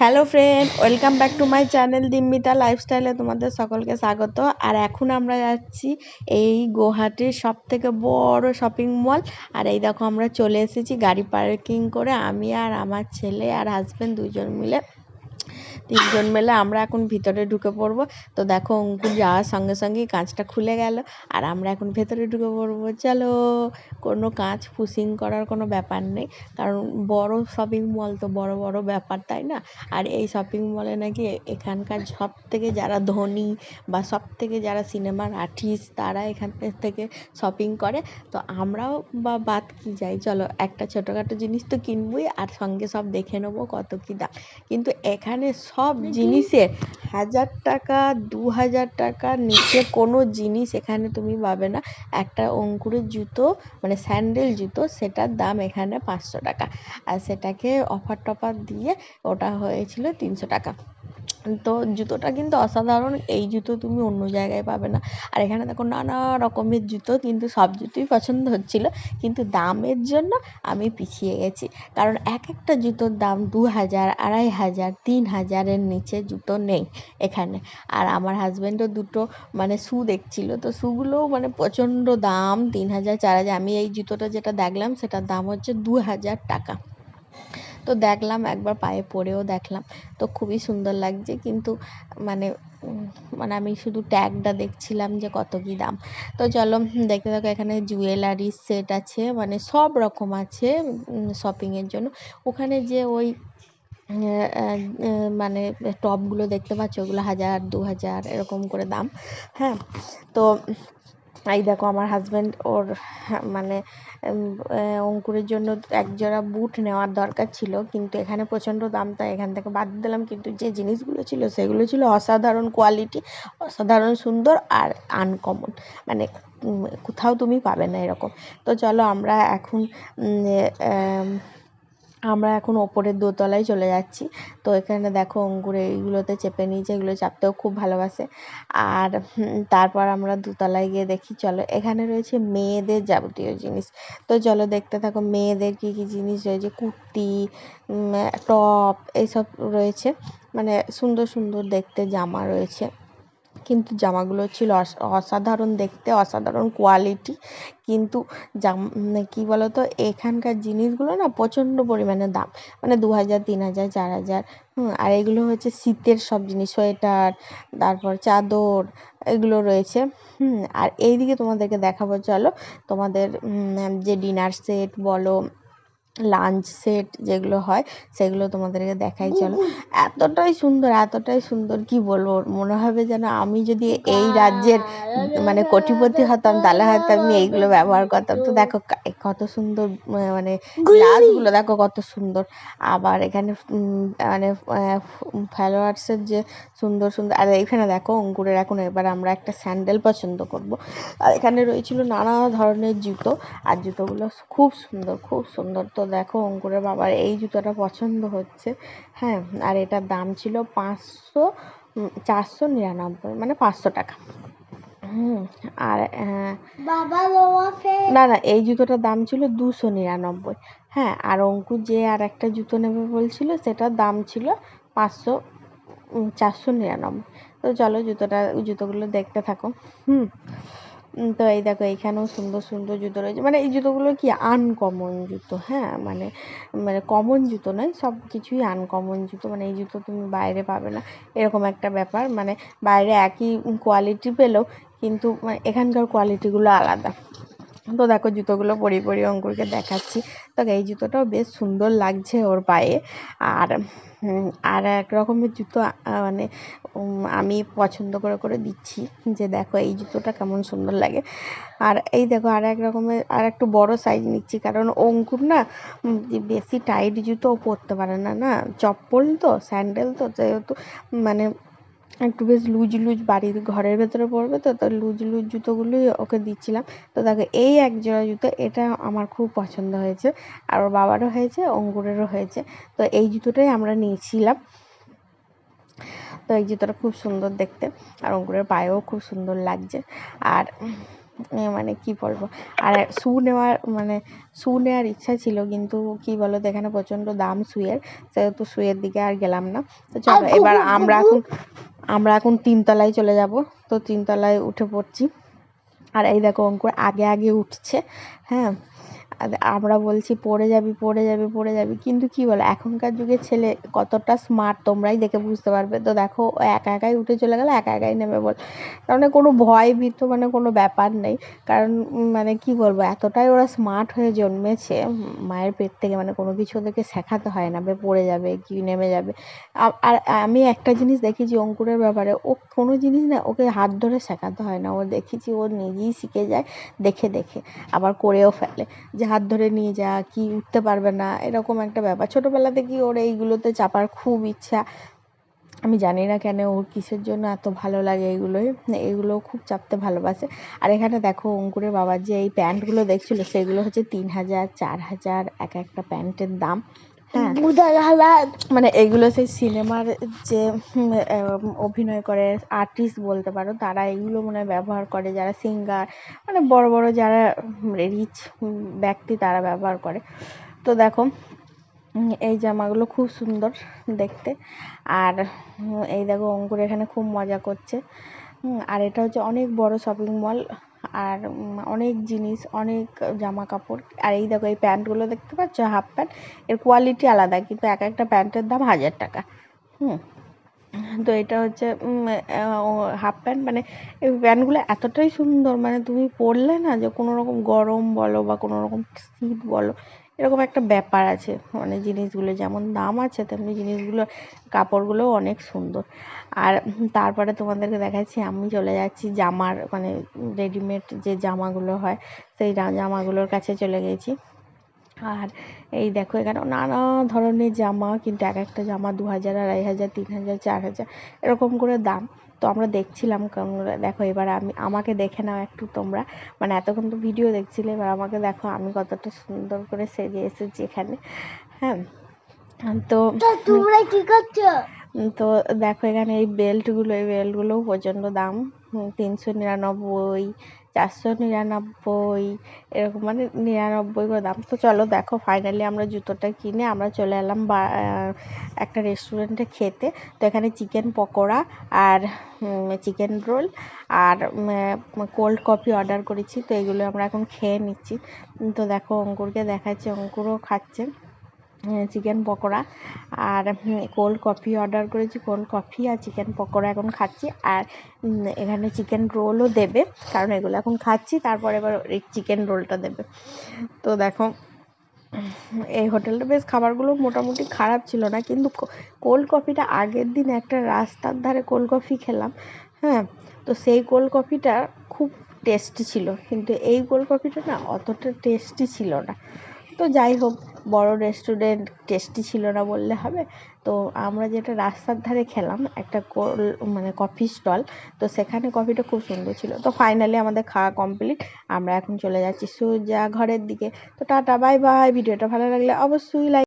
Hello friend, welcome back to my channel Dimmita লাইফস্টাইলে তোমাদের সকলকে স্বাগত। আর এখন আমরা যাচ্ছি এই গুয়াহাটির সব থেকে বড় শপিং মল। আর এই দেখো আমরা চলে এসেছি গাড়ি পার্কিং করে, আমি আর আমার ছেলে আর হাজব্যান্ড দুজন মিলে। তিনজন মিলে আমরা এখন ভিতরে ঢুকে পড়ব। তো দেখো অঙ্কুর যাওয়ার সঙ্গে সঙ্গেই কাঁচটা খুলে গেল। আর আমরা এখন ভেতরে ঢুকে পড়ব। চলো, কোনো কাঁচ ফুসিং করার কোনো ব্যাপার নেই। কারণ বড় শপিং মল তো বড় বড় ব্যাপার, তাই না? আর এই শপিং মলে নাকি এখানকার সব থেকে যারা ধনী বা সব থেকে যারা সিনেমার আর্টিস্ট তারা এখান থেকে শপিং করে। তো আমরাও বা বাদ কি যাই? চলো, একটা ছোটোখাটো জিনিস তো কিনবই আর সঙ্গে সব দেখে নেব কত কী দাম। কিন্তু এখানে সব জিনিসের হাজার টাকা দু হাজার টাকার নিচে কোনো জিনিস এখানে তুমি পাবে না। একটা অঙ্কুরের জুতো মানে স্যান্ডেল জুতো সেটার দাম এখানে পাঁচশো টাকা। আর সেটাকে অফার টফার দিয়ে ওটা হয়েছিল তিনশো টাকা। তো জুতোটা কিন্তু অসাধারণ, এই জুতো তুমি অন্য জায়গায় পাবে না। আর এখানে দেখো নানা রকমের জুতো, কিন্তু সব জুতোই পছন্দ হচ্ছিল, কিন্তু দামের জন্য আমি পিছিয়ে গেছি। কারণ এক একটা জুতোর দাম দু হাজার, আড়াই হাজার, তিন হাজারের নিচে জুতো নেই এখানে। আর আমার হাজব্যান্ডও দুটো মানে শ্যু দেখছিল, তো শ্যুগুলোও মানে প্রচণ্ড দাম, তিন হাজার, চার হাজার। আমি এই জুতোটা যেটা দেখলাম, সেটার দাম হচ্ছে দু হাজার টাকা। তো দেখলাম, একবার পায়ে পরেও দেখলাম। তো খুবই সুন্দর লাগছে, কিন্তু মানে মানে আমি শুধু ট্যাগটা দেখছিলাম যে কত কী দাম। তো চলো, দেখতে থাকো, এখানে জুয়েলারি সেট আছে মানে সব রকম আছে শপিংয়ের জন্য। ওখানে যে ওই মানে টপগুলো দেখতে পাচ্ছ, ওগুলো হাজার, দু হাজার, এরকম করে দাম। হ্যাঁ তো এই দেখো, আমার হাজব্যান্ড ওর মানে অঙ্কুরের জন্য এক জোড়া বুট নেওয়ার দরকার ছিল, কিন্তু এখানে প্রচণ্ড দাম, তাই এখান থেকে বাদ দিলাম। কিন্তু যে জিনিসগুলো ছিল, সেগুলো ছিল অসাধারণ কোয়ালিটি অসাধারণ সুন্দর আর আনকমন মানে কোথাও তুমি পাবে না এরকম। তো চলো আমরা এখন আমরা এখন ওপরের দোতলায় চলে যাচ্ছি। তো এখানে দেখো অঙ্কুর এইগুলোতে চেপে নিয়েছে, এগুলো চাপতেও খুব ভালোবাসে। আর তারপর আমরা দোতলায় গিয়ে দেখি, চলো, এখানে রয়েছে মেয়েদের যাবতীয় জিনিস। তো চলো দেখতে থাকো, মেয়েদের কী কী জিনিস রয়েছে? কুর্তি টপ এইসব রয়েছে। মানে সুন্দর সুন্দর দেখতে জামা রয়েছে। কিন্তু জামাগুলো ছিল অসাধারণ দেখতে, অসাধারণ কোয়ালিটি কিন্তু জাম কী বলো তো এখানকার জিনিসগুলো না প্রচণ্ড পরিমাণে দাম। মানে দু হাজার তিন হাজার চার হাজার হুম, আর এগুলো হচ্ছে শীতের সব জিনিস, সোয়েটার, তারপর চাদর, এগুলো রয়েছে, হুম, আর এইদিকে তোমাদেরকে দেখাবো, চলো। তোমাদের যে ডিনার সেট বলো লাঞ্চ সেট যেগুলো হয় সেগুলো তোমাদেরকে দেখাই চলো। এতটাই সুন্দর এতটাই সুন্দর কি বলব? মনে হবে যেন আমি যদি এই রাজ্যের মানে কোটিপতি হতাম তাহলে হয়তো আমি এইগুলো ব্যবহার করতাম। তো দেখো কত সুন্দর মানে গ্লাসগুলো দেখো কত সুন্দর। আবার এখানে মানে ফলোয়ার্সের যে সুন্দর সুন্দর আর এখানে দেখো অঙ্কুরের এখন এবার আমরা একটা স্যান্ডেল পছন্দ করব। আর এখানে রয়েছিল নানা ধরনের জুতো আর জুতোগুলো খুব সুন্দর খুব সুন্দর। তো দেখো অঙ্কুরের বাবার এই জুতোটা পছন্দ হচ্ছে। হ্যাঁ আর এটার দাম ছিল পাঁচশো চারশো নিরানব্বই মানে পাঁচশো টাকা। আর না না এই জুতোটার দাম ছিল দুশো নিরানব্বই। হ্যাঁ আর অঙ্কুর যে আর একটা জুতো নেবে বলছিল সেটার দাম ছিল পাঁচশো চারশো নিরানব্বই। তো চলো জুতোটা জুতোগুলো দেখতে থাকো। হুম তো এই দেখো এখানেও সুন্দর সুন্দর জুতো রয়েছে। মানে এই জুতোগুলো কি আনকমন জুতো? হ্যাঁ মানে মানে কমন জুতো নয়, সব কিছুই আনকমন জুতো। মানে এই জুতো তুমি বাইরে পাবে না। এরকম একটা ব্যাপার। মানে বাইরে একই কোয়ালিটি পেলেও কিন্তু মানে এখানকার কোয়ালিটিগুলো আলাদা। তো দেখো জুতোগুলো পরিয়ে পরিয়ে অঙ্কুরকে দেখাচ্ছি। তো এই জুতোটাও বেশ সুন্দর লাগছে ওর পায়ে। আর আর এক রকমের জুতো মানে আমি পছন্দ করে করে দিচ্ছি যে দেখো এই জুতোটা কেমন সুন্দর লাগে। আর এই দেখো আর এক রকমের, আর একটু বড় সাইজ নিচ্ছি কারণ অঙ্কুর না বেশি টাইট জুতো পরতে পারে না না? চপ্পল তো স্যান্ডেল তো, যেহেতু মানে একটু বেশ লুজ লুজ বাড়ির ঘরের ভেতরে পড়বে তো তো লুজ লুজ জুতোগুলোই ওকে দিচ্ছিলাম। তো দেখো, এই এক জোড়া জুতো, এটা আমার খুব পছন্দ হয়েছে। আর ওর বাবারও হয়েছে অঙ্কুরেরও হয়েছে। তো এই জুতোটাই আমরা নিয়েছিলাম। তো এই জুতোটা খুব সুন্দর দেখতে, আর অঙ্কুরের পায়েও খুব সুন্দর লাগছে। আর মানে কি বলব, আর শু নেওয়ার মানে শু নেওয়ার ইচ্ছা ছিল, কিন্তু কি বলো এখানে প্রচণ্ড দাম শুয়ের সেহেতু শুয়ের দিকে আর গেলাম না। তো চলো, এবার আমরা এখন আমরা এখন তিনতলায় চলে যাব। তো তিনতলায় উঠে পড়ছি। আর এই দেখো অঙ্কুর আগে আগে উঠছে হ্যাঁ? আমরা বলছি, পড়ে যাবি পড়ে যাবি পড়ে যাবি। কিন্তু কি বলো, এখনকার যুগের ছেলে কতটা স্মার্ট তোমরাই দেখে বুঝতে পারবে। তো দেখো একা একাই উঠে চলে গেল, একা একাই নেমে বল মানে কোনো ভয় ভীত মানে কোনো ব্যাপার নেই। কারণ মানে কি বলব, এতটাই ওরা স্মার্ট হয়ে জন্মেছে মায়ের পেট থেকে মানে কোনো কিছু ওদেরকে শেখাতে হয় না বে পড়ে যাবে কি নেমে যাবে। আর আমি একটা জিনিস দেখেছি অঙ্কুরের ব্যাপারে, ও কোনো জিনিস না, ওকে হাত ধরে শেখাতে হয় না। ও দেখেছি, ও নিজেই শিখে যায়, দেখে দেখে। আবার করেও ফেলে। যে হাত ধরে নিয়ে যা, কি উঠতে পারবে না, এরকম একটা ব্যাপার। ছোটোবেলা থেকেই ওর এইগুলোতে চাপার খুব ইচ্ছা। আমি জানি না কেন ওর কিসের জন্য এত ভালো লাগে এগুলোই এগুলো খুব চাপতে ভালোবাসে। আর এখানে দেখো অঙ্কুরের বাবার যে এই প্যান্টগুলো দেখছিলো, সেগুলো হচ্ছে তিন হাজার, চার হাজার, এক একটা প্যান্টের দাম। হ্যাঁ। মানে এগুলো সেই সিনেমার যে অভিনয় করে আর্টিস্ট বলতে পারো তারা এগুলো মনে হয় ব্যবহার করে যারা সিঙ্গার মানে বড় বড় যারা রিচ ব্যক্তি তারা ব্যবহার করে। তো দেখো এই জামাগুলো খুব সুন্দর দেখতে। আর এই দেখো অঙ্কুর এখানে খুব মজা করছে। আর এটা হচ্ছে অনেক বড় শপিং মল আর অনেক জিনিস, অনেক জামা কাপড় আর এই দেখো, এই প্যান্টগুলো দেখতে পাচ্ছ? Half pant. এর কোয়ালিটি আলাদা, কিন্তু এক একটা প্যান্টের দাম হাজার টাকা। হুম। তো এটা হচ্ছে হাফ প্যান্ট। মানে এই প্যান্টগুলো এতটাই সুন্দর মানে তুমি পরলে না যে কোনো রকম গরম বলো বা কোনো রকম শীত বলো এরকম একটা ব্যাপার আছে। মানে জিনিসগুলো যেমন দাম আছে, তেমনি জিনিসগুলো, কাপড়গুলোও অনেক সুন্দর। আর তারপরে তোমাদেরকে দেখাচ্ছি, আমি চলে যাচ্ছি জামার মানে রেডিমেড যে জামাগুলো হয়, সেই জামাগুলোর কাছে চলে গেছি। আর এই দেখো এখানে নানা ধরনের জামা, কিন্তু এক একটা জামা দু হাজার আড়াই হাজার, তিন হাজার, চার হাজার, এরকম করে দাম। তো আমরা দেখছিলাম কারণ দেখো এবার আমি আমাকে দেখে নাও একটু তোমরা। মানে এতক্ষণ তো ভিডিও দেখছিলে এবার আমাকে দেখো আমি কতটা সুন্দর করে সেজে এসেছি এখানে। হ্যাঁ তো তোমরা কি করছ? তো দেখো এখানে এই বেল্টগুলো এই বেল্টগুলোও প্রচণ্ড দাম। তিনশো নিরানব্বই চারশো নিরানব্বই, এরকম মানে নিরানব্বই করে দাম। তো চলো দেখো ফাইনালি আমরা জুতোটা কিনে আমরা চলে এলাম বা একটা রেস্টুরেন্টে খেতে। তো এখানে চিকেন পকোড়া আর চিকেন রোল আর কোল্ড কফি অর্ডার করেছি। তো এগুলো আমরা এখন খেয়ে নিচ্ছি। তো দেখো অঙ্কুরকে দেখাচ্ছি। অঙ্কুরও খাচ্ছে। চিকেন পকোড়া। আর কোল্ড কফি অর্ডার করেছি কোল্ড কফি আর চিকেন পকোড়া এখন খাচ্ছি। আর এখানে চিকেন রোলও দেবে, কারণ এগুলো এখন খাচ্ছি, তারপরে এবার এই চিকেন রোলটা দেবে। তো দেখো, এই হোটেলটা বেশ খাবারগুলো মোটামুটি খারাপ ছিল না, কিন্তু কোল্ড কফিটা আগের দিন একটা রাস্তার ধারে কোল্ড কফি খেলাম হ্যাঁ? তো সেই কোল্ড কফিটা খুব টেস্টি ছিল, কিন্তু এই কোল্ড কফিটা না অতটা টেস্টি ছিল না। তো যাই হোক বড় রেস্টুরেন্ট টেস্টি ছিল না বললে হবে। তো আমরা যেটা রাস্তার ধারে খেলাম, একটা কোল মানে কফি স্টল তো সেখানে কফিটা খুব সুন্দর ছিল। তো ফাইনালি আমাদের খাওয়া কমপ্লিট আমরা এখন চলে যাচ্ছি সোজা ঘরের দিকে। তো টাটা বাই বাই ভিডিওটা ভালো লাগলে অবশ্যই লাইক